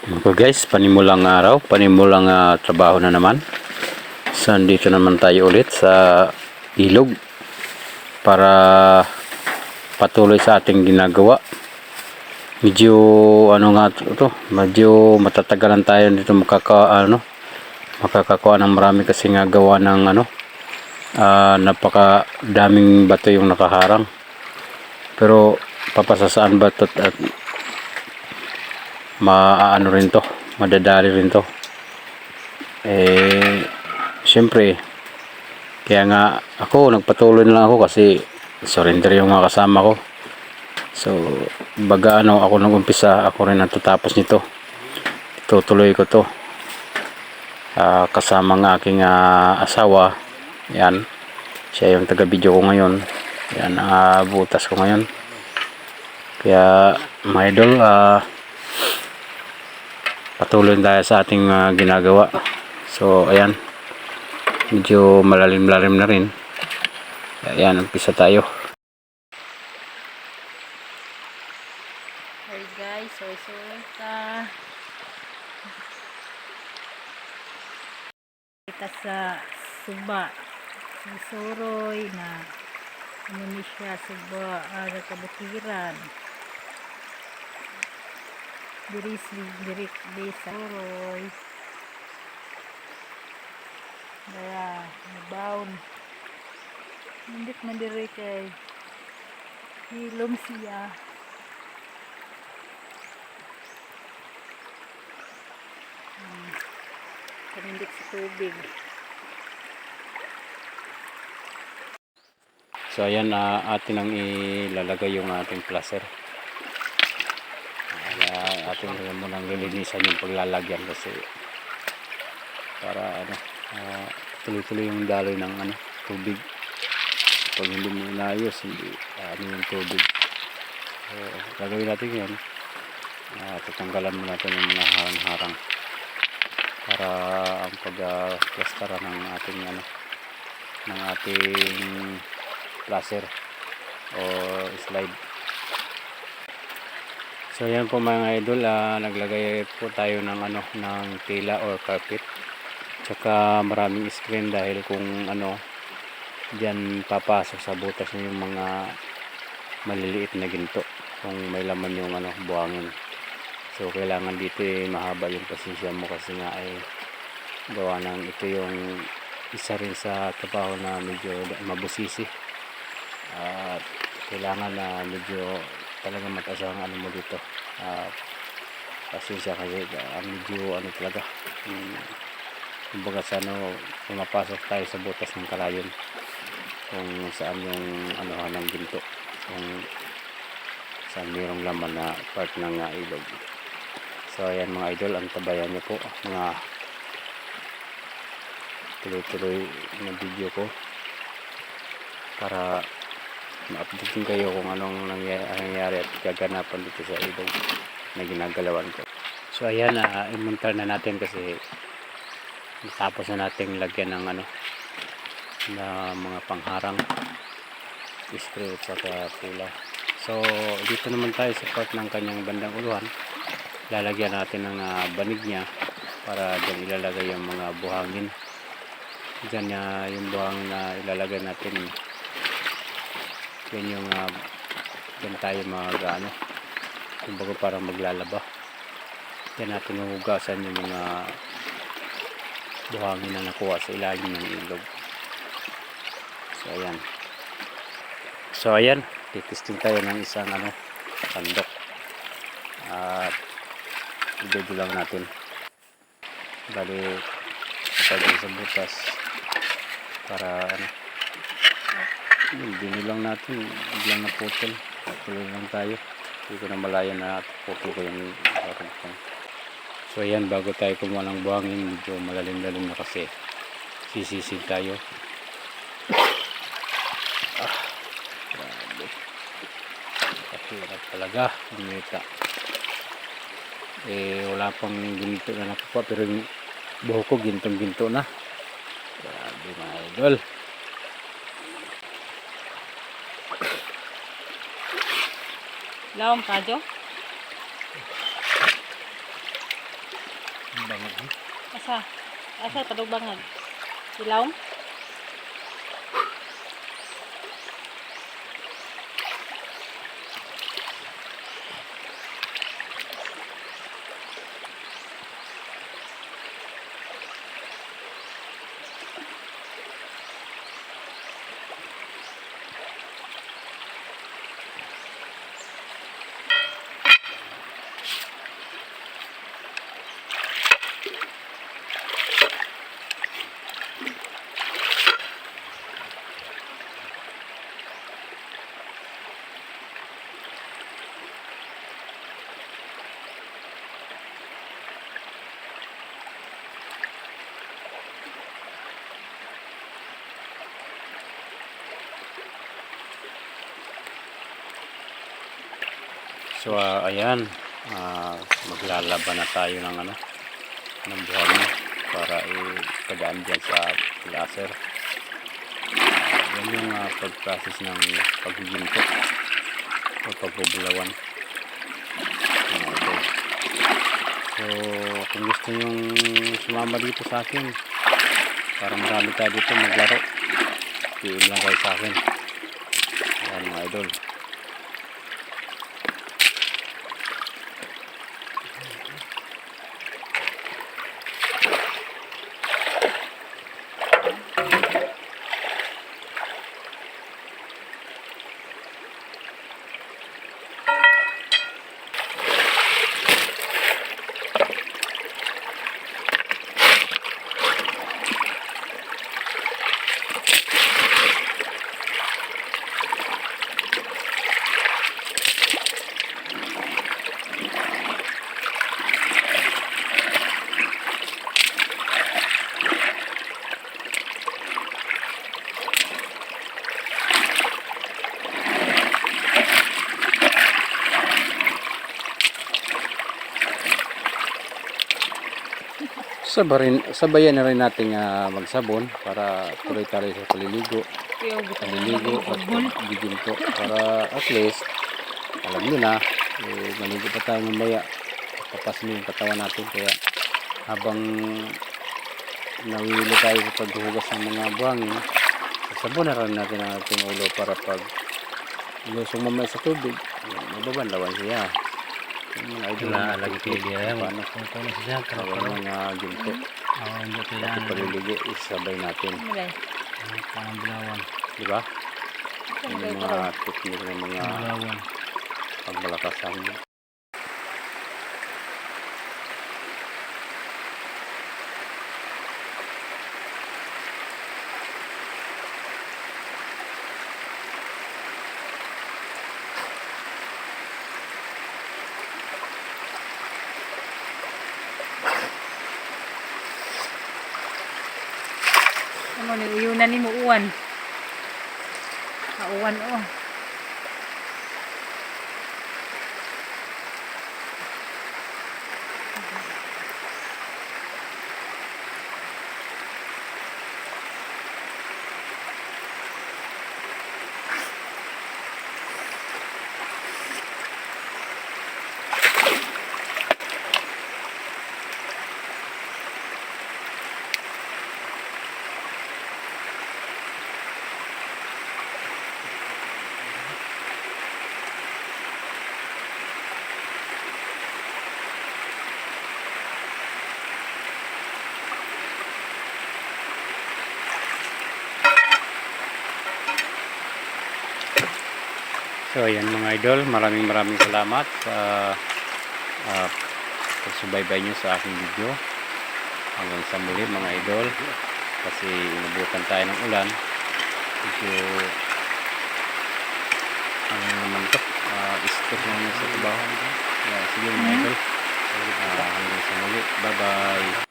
So guys, panimulang araw, panimulang ah, trabaho na naman. So dito naman tayo ulit sa ilog para patuloy sa ating ginagawa. Medyo ano nga to, medyo matatagalan tayo dito makaka ano makakakuha ng marami kasi nga gawa ng ano ah, napaka daming bato yung nakaharang. Pero papasasaan ba to at maaano rin to, madadali rin to. Eh, syempre, kaya nga ako, nagpatuloy na lang ako kasi surrender yung mga kasama ko. So, baga ano, ako nag-umpisa, ako rin natatapos nito. Tutuloy ko to. Ah, kasama ng aking ah, asawa, yan, siya yung taga-video ko ngayon. Yan, ang butas ko ngayon. Kaya, mga idol, ah, patuloy tayo sa ating ah, ginagawa. So, ayan. Medyo malalim-lalim na rin. Ayan, umpisa tayo. Hey guys, so so ta. Kita sa suba. Sa suroy na ano siya suba ara kabutiran. Diri diri di sa suroy. Daya, nabaon. Hindi man diri kay hilom siya. Kanindik sa tubig. So, ayan, ah, atin ang ilalagay yung ating placer. Kaya atin rin munang lilinisan yung paglalagyan kasi para ano, ah, tuloy-tuloy yung daloy ng ano, tubig. Pag hindi mo inayos, hindi ah, ano yung tubig. So, gagawin natin yan. Uh, tatanggalan mo natin yung mga harang-harang para ang pag-plastara ng ating ano ng ating placer o slide. So yan po mga idol, ah, naglagay po tayo ng ano ng tela or carpet. Tsaka maraming screen dahil kung ano diyan papasok sa butas yung mga maliliit na ginto kung may laman yung ano buhangin. So kailangan dito eh, mahaba yung pasensya mo kasi nga ay gawa ng ito yung isa rin sa trabaho na medyo mabusisi. At kailangan na medyo talaga mataas ang ano mo dito. At pasensya kasi ah, medyo ano talaga. Um, kumbaga sa ano pumapasok tayo sa butas ng kalayon. Kung saan yung ano ng ginto. Kung saan mayroong laman na part ng ah, ilog. So ayan mga idol ang tabayan niyo po. Mga tuloy-tuloy na video ko. Para ma-update din kayo kung anong nangyari at gaganapan dito sa ilog na ginagalawan ko. So ayan uh, imuntar na natin kasi tapos na natin lagyan ng ano na mga pangharang spray at saka pula. So dito naman tayo sa part ng kanyang bandang uluhan. Lalagyan natin ng ah, banig niya para dyan ilalagay yung mga buhangin. Dyan na yung buhangin na ilalagay natin yan yung uh, dyan tayo mag ano kumbaga parang maglalaba. Dyan natin huhugasan yung mga buhangin na nakuha sa ilalim ng ilog. So ayan. So ayan. Titesting tayo ng isang ano sandok. At i lang natin. Bali kapag sa butas para ano yun dino lang natin biglang naputol tuloy lang tayo. Hindi ko na malaya na putol ko yung meron ko so ayan bago tayo kumuha ng buhangin medyo malalim-lalim na kasi sisisig tayo. Ah grabe. Kahirap talaga bumita eh wala pang ginto na nakuha pero yung buhok ko gintong ginto na. Grabe mga idol Laom ka, Jo? Bangag. Asa? Asa, padog bangag. Ilaw? Ilaw? So ah, ayan, ah, maglalaban na tayo ng ano, ng buhangin para ipadaan dyan sa laser. Yan yung ah, pag-process ng paghiginto o pagbubulawan. Idol. So kung gusto nyong sumama dito sa akin, para marami tayo dito maglaro, PM lang kayo sa akin. Ayan mga idol. Sabarin, sabayan na rin natin ah, magsabon para tuloy-tuloy sa paliligo, paliligo at giginto para at least alam nyo na eh, maligo pa tayo mamaya. Tapas mo yung katawan natin kaya habang nawili tayo sa paghuhugas ng mga buhangin sabon na rin natin ang ating ulo para pag lusong mamaya sa tubig eh, mababanlawan siya Wala, lagi kayo diya. paano Kung kung siya, Kaya karo-karo. mga ginto. Oo, hindi Pati kailangan. paliligo, isabay natin. Parang bulawan. Di ba? Yung mga karon? technique ng mga pagmalakasan. Ano ni uyunan ni mo uwan. Oh. So ayan mga idol, maraming maraming salamat sa uh, pagsubaybay nyo sa aking video. Hanggang sa muli mga idol. Kasi inabutan tayo ng ulan. Medyo ano naman to, uh, stress naman sa trabaho. Yeah, sige mga idol. Ah, hanggang sa muli. Bye bye.